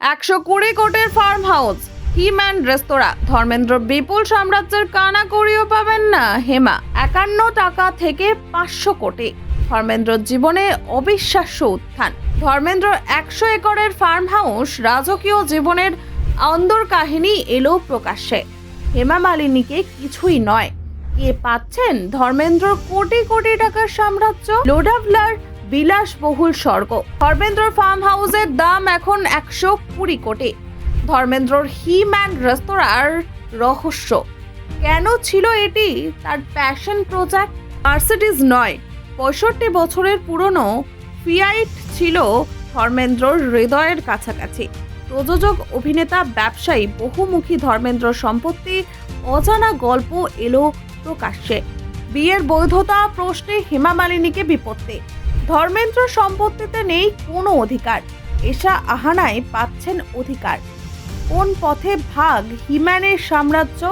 একশো কুড়ি কোটির farm house He Man restaurant. Dharmendra বিপুল সাম্রাজ্যের কানা করিও পাবেন না। হেমা, একান্ন টাকা থেকে পাঁচশো কোটি। ধর্মেন্দ্রর জীবনে অবিশ্বাস্য উত্থান। ধর্মেন্দ্র একশো একরের ফার্ম হাউস রাজকীয় জীবনের অন্দর কাহিনী এলো প্রকাশ্যে। হেমা মালিনীকে কিছুই নয়। কে পাচ্ছেন ধর্মেন্দ্র কোটি কোটি টাকার সাম্রাজ্য? লোডাভলার বিলাসবহুল স্বর্গ। ধর্মেন্দ্রর ফার্ম হাউসের দাম এখন একশো কুড়ি কোটি। ধর্মেন্দ্রর হিম্যান রেস্তোরাঁর রহস্য। কেন ছিল এটি? তার প্যাশন প্রজেক্ট মার্সিডিজ নয়। পঁয়ষট্টি বছরের পুরনো ফিয়াইট ছিল ধর্মেন্দ্রর হৃদয়ের কাছাকাছি। প্রযোজক, অভিনেতা, ব্যবসায়ী, বহুমুখী ধর্মেন্দ্র সম্পত্তি, অজানা গল্প এলো প্রকাশ্যে। বিয়ের বৈধতা, প্রশ্নে হেমা মালিনীকে বিপত্তি। ধর্মেন্দ্র সম্পত্তিতে নেই কোনো অধিকার। এশা আহানায় পাচ্ছেন অধিকার। কোন পথে ভাগ হিম্যানের সাম্রাজ্য?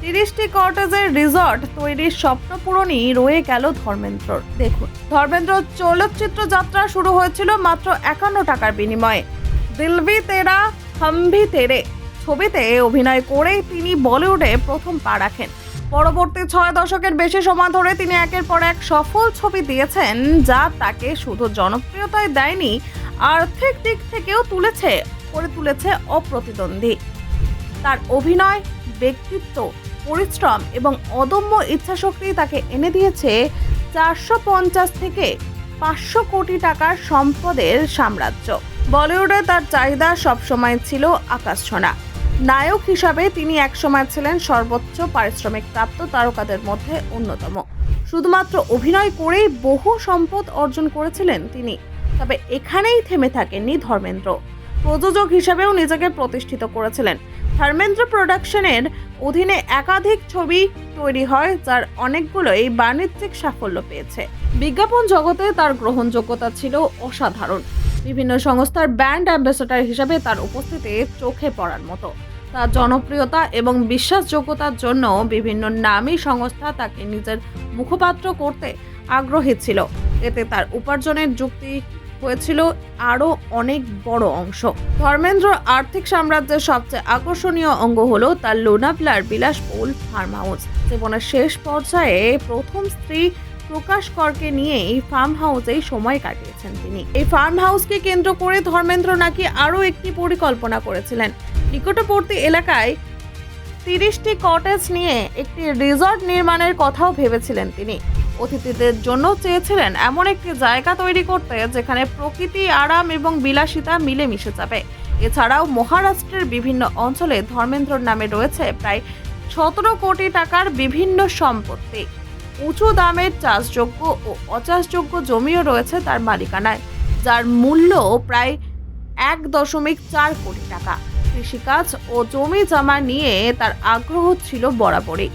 তিরিশটি কটেজের রিসর্ট তৈরির স্বপ্ন পূরণই রয়ে গেল ধর্মেন্দ্রর। দেখুন, ধর্মেন্দ্র চলচ্চিত্র যাত্রা শুরু হয়েছিল মাত্র একান্ন টাকার বিনিময়ে। দিলভি তেরা, হামভি তেরে ছবিতে অভিনয় করেই তিনি বলিউডে প্রথম পা রাখেন। পরবর্তী ছয় দশকের বেশি সময় ধরে তিনি একের পর এক সফল ছবি দিয়েছেন, যা তাকে শুধু জনপ্রিয়তায় দেয়নি, আর্থিক দিক থেকেও তুলেছে, করে তুলেছে অপ্রতিদ্বন্দ্বী। তার অভিনয়, ব্যক্তিত্ব, পরিশ্রম এবং অদম্য ইচ্ছাশক্তি তাকে এনে দিয়েছে চারশো পঞ্চাশ থেকে পাঁচশো কোটি টাকার সম্পদের সাম্রাজ্য। বলিউডে তার চাহিদা সবসময় ছিল আকাশছোঁয়া নায়ক হিসাবে তিনি একসময় ছিলেন সর্বোচ্চ পারিশ্রমিক প্রাপ্ত তারকাদের মধ্যে অন্যতম। শুধুমাত্র অভিনয় করেই বহু সম্পদ অর্জন করেছিলেন তিনি, তবে এখানেই থেমে থাকেননি ধর্মেন্দ্র। প্রযোজক হিসাবেও নিজেকে প্রতিষ্ঠিত করেছিলেন। ধর্মেন্দ্র প্রোডাকশনের অধীনে একাধিক ছবি তৈরি হয়, যার অনেকগুলোই বাণিজ্যিক সাফল্য পেয়েছে। বিজ্ঞাপন জগতে তার গ্রহণযোগ্যতা ছিল অসাধারণ। বিভিন্ন সংস্থার ব্র্যান্ড অ্যাম্বাসেডর হিসাবে তার উপস্থিতি চোখে পড়ার মতো। তার জনপ্রিয়তা এবং বিশ্বাসযোগ্যতার জন্য বিভিন্ন নামী সংস্থা তাকে নিজের মুখপাত্র করতে আগ্রহী ছিল। এতে তার উপার্জনের যুক্তি হয়েছিল আরও অনেক বড় অংশ। ধর্মেন্দ্র আর্থিক সাম্রাজ্যের সবচেয়ে আকর্ষণীয় অঙ্গ হল তার লোনাভলার বিলাসবহুল ফার্ম হাউস। জীবনের শেষ পর্যায়ে প্রথম স্ত্রী প্রকাশ করকে নিয়ে এই ফার্ম হাউসেই সময় কাটিয়েছেন তিনি। এই ফার্ম হাউসকে কেন্দ্র করে ধর্মেন্দ্র নাকি আরও একটি পরিকল্পনা করেছিলেন। নিকটবর্তী এলাকায় তিরিশটি কটেজ নিয়ে একটি রিসর্ট নির্মাণের কথাও ভেবেছিলেন তিনি। অতিথিদের জন্য চেয়েছিলেন এমন একটি জায়গা তৈরি করতে যেখানে প্রকৃতি, আরাম এবং বিলাসিতা মিলেমিশে যাবে। এছাড়াও মহারাষ্ট্রের বিভিন্ন অঞ্চলে ধর্মেন্দ্রর নামে রয়েছে প্রায় সতেরো কোটি টাকার বিভিন্ন সম্পত্তি। উঁচু দামের চাষযোগ্য ও অচাষযোগ্য জমিও রয়েছে তার মালিকানায়, যার মূল্য প্রায় এক দশমিক চার কোটি টাকা। কৃষিকাজ ও জমি জমা নিয়ে তার আগ্রহ ছিল বরাবরই।